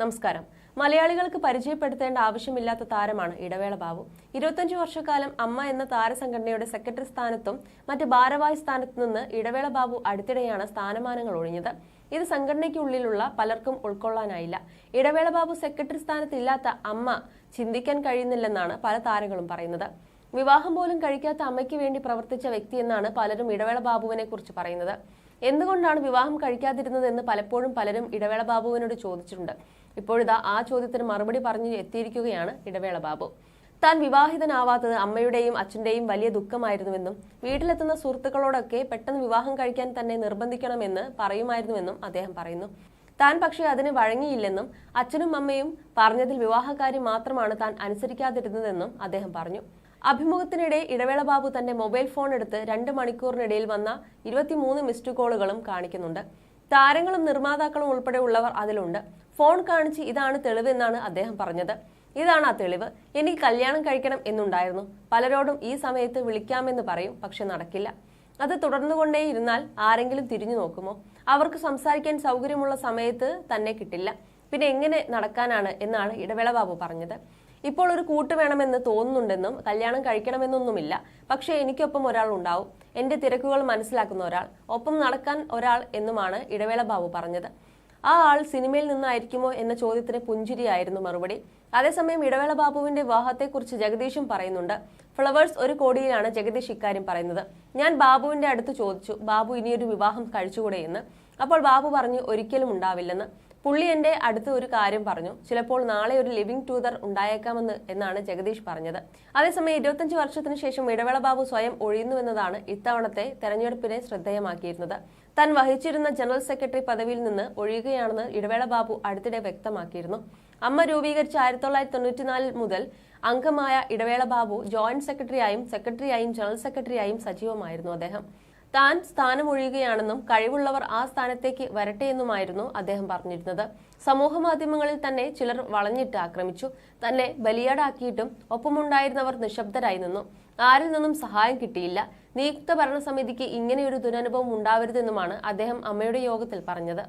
നമസ്കാരം. മലയാളികൾക്ക് പരിചയപ്പെടുത്തേണ്ട ആവശ്യമില്ലാത്ത താരമാണ് ഇടവേള ബാബു. ഇരുപത്തഞ്ചു വർഷക്കാലം അമ്മ എന്ന താരസംഘടനയുടെ സെക്രട്ടറി സ്ഥാനത്തും മറ്റ് ഭാരവാഹി സ്ഥാനത്തു നിന്ന് ഇടവേള ബാബു അടുത്തിടെയാണ് സ്ഥാനമാനങ്ങൾ ഒഴിഞ്ഞത്. ഇത് സംഘടനയ്ക്കുള്ളിലുള്ള പലർക്കും ഉൾക്കൊള്ളാനായില്ല. ഇടവേള ബാബു സെക്രട്ടറി സ്ഥാനത്തില്ലാത്ത അമ്മ ചിന്തിക്കാൻ കഴിയുന്നില്ലെന്നാണ് പല താരങ്ങളും പറയുന്നത്. വിവാഹം പോലും കഴിക്കാത്ത അമ്മയ്ക്ക് വേണ്ടി പ്രവർത്തിച്ച വ്യക്തിയെന്നാണ് പലരും ഇടവേള ബാബുവിനെ കുറിച്ച് പറയുന്നത്. എന്തുകൊണ്ടാണ് വിവാഹം കഴിക്കാതിരുന്നതെന്ന് പലപ്പോഴും പലരും ഇടവേള ബാബുവിനോട് ചോദിച്ചിട്ടുണ്ട്. ഇപ്പോഴിതാ ആ ചോദ്യത്തിന് മറുപടി പറഞ്ഞു എത്തിയിരിക്കുകയാണ് ഇടവേള ബാബു. താൻ വിവാഹിതനാവാത്തത് അമ്മയുടെയും അച്ഛന്റെയും വലിയ ദുഃഖമായിരുന്നുവെന്നും വീട്ടിലെത്തുന്ന സുഹൃത്തുക്കളോടൊക്കെ പെട്ടെന്ന് വിവാഹം കഴിക്കാൻ തന്നെ നിർബന്ധിക്കണമെന്ന് പറയുമായിരുന്നുവെന്നും അദ്ദേഹം പറയുന്നു. താൻ പക്ഷേ അതിന് വഴങ്ങിയില്ലെന്നും അച്ഛനും അമ്മയും പറഞ്ഞതിൽ വിവാഹകാര്യം മാത്രമാണ് താൻ അനുസരിക്കാതിരുന്നതെന്നും അദ്ദേഹം പറഞ്ഞു. അഭിമുഖത്തിനിടെ ഇടവേള ബാബു തന്റെ മൊബൈൽ ഫോൺ എടുത്ത് രണ്ട് മണിക്കൂറിനിടയിൽ വന്ന ഇരുപത്തിമൂന്ന് മിസ്ഡ് കോളുകളും കാണിക്കുന്നുണ്ട്. താരങ്ങളും നിർമ്മാതാക്കളും ഉൾപ്പെടെയുള്ളവർ അതിലുണ്ട്. ഫോൺ കാണിച്ച് ഇതാണ് തെളിവ് എന്നാണ് അദ്ദേഹം പറഞ്ഞത്. ഇതാണ് ആ തെളിവ്. എനിക്ക് കല്യാണം കഴിക്കണം എന്നുണ്ടായിരുന്നു. പലരോടും ഈ സമയത്ത് വിളിക്കാമെന്ന് പറയും പക്ഷെ നടക്കില്ല. അത് തുടർന്നുകൊണ്ടേ ഇരുന്നാൽ ആരെങ്കിലും തിരിഞ്ഞു നോക്കുമോ? അവർക്ക് സംസാരിക്കാൻ സൗകര്യമുള്ള സമയത്ത് തന്നെ കിട്ടില്ല. പിന്നെ എങ്ങനെ നടക്കാനാണ് എന്നാണ് ഇടവേള ബാബു പറഞ്ഞത്. ഇപ്പോൾ ഒരു കൂട്ട് വേണമെന്ന് തോന്നുന്നുണ്ടെന്നും കല്യാണം കഴിക്കണമെന്നൊന്നുമില്ല. പക്ഷേ എനിക്കൊപ്പം ഒരാൾ ഉണ്ടാവും. എന്റെ തിരക്കുകൾ മനസ്സിലാക്കുന്ന ഒരാൾ ഒപ്പം നടക്കാൻ ഒരാൾ എന്നുമാണ് ഇടവേള ബാബു പറഞ്ഞത്. ആ ആൾ സിനിമയിൽ നിന്നായിരിക്കുമോ എന്ന ചോദ്യത്തിന് പുഞ്ചിരിയായിരുന്നു മറുപടി. അതേസമയം ഇടവേള ബാബുവിന്റെ വിവാഹത്തെക്കുറിച്ച് ജഗദീഷും പറയുന്നുണ്ട്. ഫ്ലവേഴ്സ് ഒരു കോടിയിലാണ് ജഗദീഷ് ഇക്കാര്യം പറയുന്നത്. ഞാൻ ബാബുവിന്റെ അടുത്ത് ചോദിച്ചു ബാബു ഇനിയൊരു വിവാഹം കഴിച്ചുകൂടെ? എന്ന്. അപ്പോൾ ബാബു പറഞ്ഞു ഒരിക്കലും ഉണ്ടാവില്ലെന്ന്. പുള്ളി എന്റെ അടുത്ത് ഒരു കാര്യം പറഞ്ഞു. ചിലപ്പോൾ നാളെ ഒരു ലിവിംഗ് ടൂതർ ഉണ്ടായേക്കാമെന്ന് എന്നാണ് ജഗദീഷ് പറഞ്ഞത്. അതേസമയം ഇരുപത്തഞ്ച് വർഷത്തിന് ശേഷം ഇടവേള ബാബു സ്വയം ഒഴിയുന്നുവെന്നതാണ് ഇത്തവണത്തെ തെരഞ്ഞെടുപ്പിനെ ശ്രദ്ധേയമാക്കിയിരുന്നത്. താൻ വഹിച്ചിരുന്ന ജനറൽ സെക്രട്ടറി പദവിയിൽ നിന്ന് ഒഴിയുകയാണെന്ന് ഇടവേള ബാബു അടുത്തിടെ വ്യക്തമാക്കിയിരുന്നു. അമ്മ രൂപീകരിച്ച ആയിരത്തി തൊള്ളായിരത്തി തൊണ്ണൂറ്റിനാലിൽ മുതൽ അംഗമായ ഇടവേള ബാബു ജോയിന്റ് സെക്രട്ടറിയായും സെക്രട്ടറിയായും ജനറൽ സെക്രട്ടറിയായും സജീവമായിരുന്നു അദ്ദേഹം. താൻ സ്ഥാനമൊഴിയുകയാണെന്നും കഴിവുള്ളവർ ആ സ്ഥാനത്തേക്ക് വരട്ടെയെന്നുമായിരുന്നു അദ്ദേഹം പറഞ്ഞിരുന്നത്. സമൂഹ മാധ്യമങ്ങളിൽ തന്നെ ചിലർ വളഞ്ഞിട്ട് ആക്രമിച്ചു. തന്നെ ബലിയാടാക്കിയിട്ടും ഒപ്പമുണ്ടായിരുന്നവർ നിശബ്ദരായി നിന്നു. ആരിൽ നിന്നും സഹായം കിട്ടിയില്ല. നിയുക്ത ഭരണസമിതിക്ക് ഇങ്ങനെയൊരു ദുരനുഭവം ഉണ്ടാവരുതെന്നുമാണ് അദ്ദേഹം അമ്മയുടെ യോഗത്തിൽ പറഞ്ഞത്.